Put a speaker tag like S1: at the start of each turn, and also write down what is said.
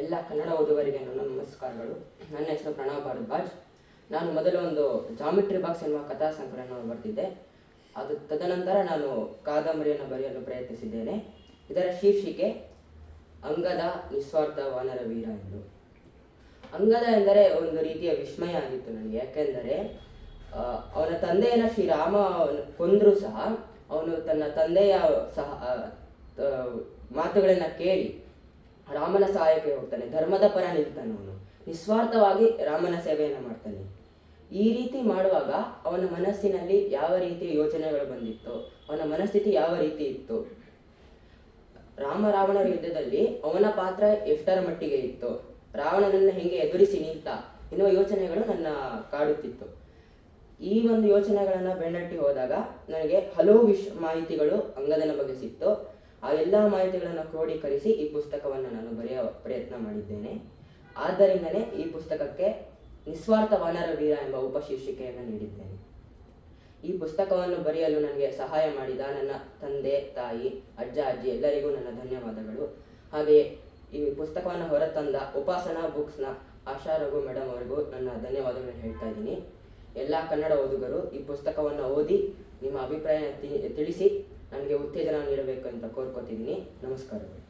S1: ಎಲ್ಲ ಕನ್ನಡ ಓದುವರಿಗೆ ನನ್ನ ನಮಸ್ಕಾರಗಳು. ನನ್ನ ಹೆಸರು ಪ್ರಣವ್ ಭಾರದ್ವಾಜ್. ನಾನು ಮೊದಲು ಒಂದು ಜಾಮಿಟ್ರಿ ಬಾಕ್ಸ್ ಎನ್ನುವ ಕಥಾ ಸಂಕಲನವನ್ನು ಬರೆದಿದ್ದೆ. ಅದು ತದನಂತರ ನಾನು ಕಾದಂಬರಿಯನ್ನು ಬರೆಯಲು ಪ್ರಯತ್ನಿಸಿದ್ದೇನೆ. ಇದರ ಶೀರ್ಷಿಕೆ, ಅಂಗದ ನಿಸ್ವಾರ್ಥ ವಾನರ ವೀರ ಎಂದು. ಅಂಗದ ಎಂದರೆ ಒಂದು ರೀತಿಯ ವಿಸ್ಮಯ ಆಗಿತ್ತು ನನಗೆ. ಯಾಕೆಂದರೆ ಅವನ ತಂದೆಯನ್ನು ಶ್ರೀರಾಮ ಕೊಂದರೂ ಸಹ, ಅವನು ತನ್ನ ತಂದೆಯ ಸಹ ಮಾತುಗಳನ್ನ ಕೇಳಿ ರಾಮನ ಸಹಾಯಕ್ಕೆ ಹೋಗ್ತಾನೆ, ಧರ್ಮದ ಪರ ನಿಲ್ತಾನೆ ಅವನು. ನಿಸ್ವಾರ್ಥವಾಗಿ ರಾಮನ ಸೇವೆಯನ್ನು ಮಾಡ್ತಾನೆ. ಈ ರೀತಿ ಮಾಡುವಾಗ ಅವನ ಮನಸ್ಸಿನಲ್ಲಿ ಯಾವ ರೀತಿಯ ಯೋಚನೆಗಳು ಬಂದಿತ್ತು, ಅವನ ಮನಸ್ಥಿತಿ ಯಾವ ರೀತಿ ಇತ್ತು, ರಾಮ ರಾವಣರ ಯುದ್ಧದಲ್ಲಿ ಅವನ ಪಾತ್ರ ಎಷ್ಟರ ಮಟ್ಟಿಗೆ ಇತ್ತು, ರಾವಣನನ್ನು ಹೆಂಗೆ ಎದುರಿಸಿ ನಿಂತ, ಎನ್ನುವ ಯೋಚನೆಗಳು ನನ್ನ ಕಾಡುತ್ತಿತ್ತು. ಈ ಒಂದು ಯೋಚನೆಗಳನ್ನು ಬೆನ್ನಟ್ಟಿ ಹೋದಾಗ ನನಗೆ ಹಲವು ವಿಶ್ ಮಾಹಿತಿಗಳು ಅಂಗದನ ಬಗ್ಗೆ ಸಿಕ್ತು. ಆ ಎಲ್ಲ ಮಾಹಿತಿಗಳನ್ನು ಕ್ರೋಢೀಕರಿಸಿ ಈ ಪುಸ್ತಕವನ್ನು ನಾನು ಬರೆಯುವ ಪ್ರಯತ್ನ ಮಾಡಿದ್ದೇನೆ. ಆದ್ದರಿಂದಲೇ ಈ ಪುಸ್ತಕಕ್ಕೆ ನಿಸ್ವಾರ್ಥ ವಾನರ ವೀರ ಎಂಬ ಉಪಶೀರ್ಷಿಕೆಯನ್ನು ನೀಡಿದ್ದೇನೆ. ಈ ಪುಸ್ತಕವನ್ನು ಬರೆಯಲು ನನಗೆ ಸಹಾಯ ಮಾಡಿದ ನನ್ನ ತಂದೆ, ತಾಯಿ, ಅಜ್ಜ, ಅಜ್ಜಿ ಎಲ್ಲರಿಗೂ ನನ್ನ ಧನ್ಯವಾದಗಳು. ಹಾಗೆಯೇ ಈ ಪುಸ್ತಕವನ್ನು ಹೊರತಂದ ಉಪಾಸನಾ ಬುಕ್ಸ್ನ ಆಶಾ ರಘು ಮೇಡಮ್ ಅವರಿಗೂ ನನ್ನ ಧನ್ಯವಾದಗಳನ್ನು ಹೇಳ್ತಾ ಇದ್ದೀನಿ. ಎಲ್ಲ ಕನ್ನಡ ಓದುಗರು ಈ ಪುಸ್ತಕವನ್ನು ಓದಿ ನಿಮ್ಮ ಅಭಿಪ್ರಾಯ ತಿಳಿಸಿ ನನಗೆ ಉತ್ತೇಜನ ನೀಡಬೇಕು ಅಂತ ಕೋರ್ಕೋತಿದ್ದೀನಿ. ನಮಸ್ಕಾರಗಳು.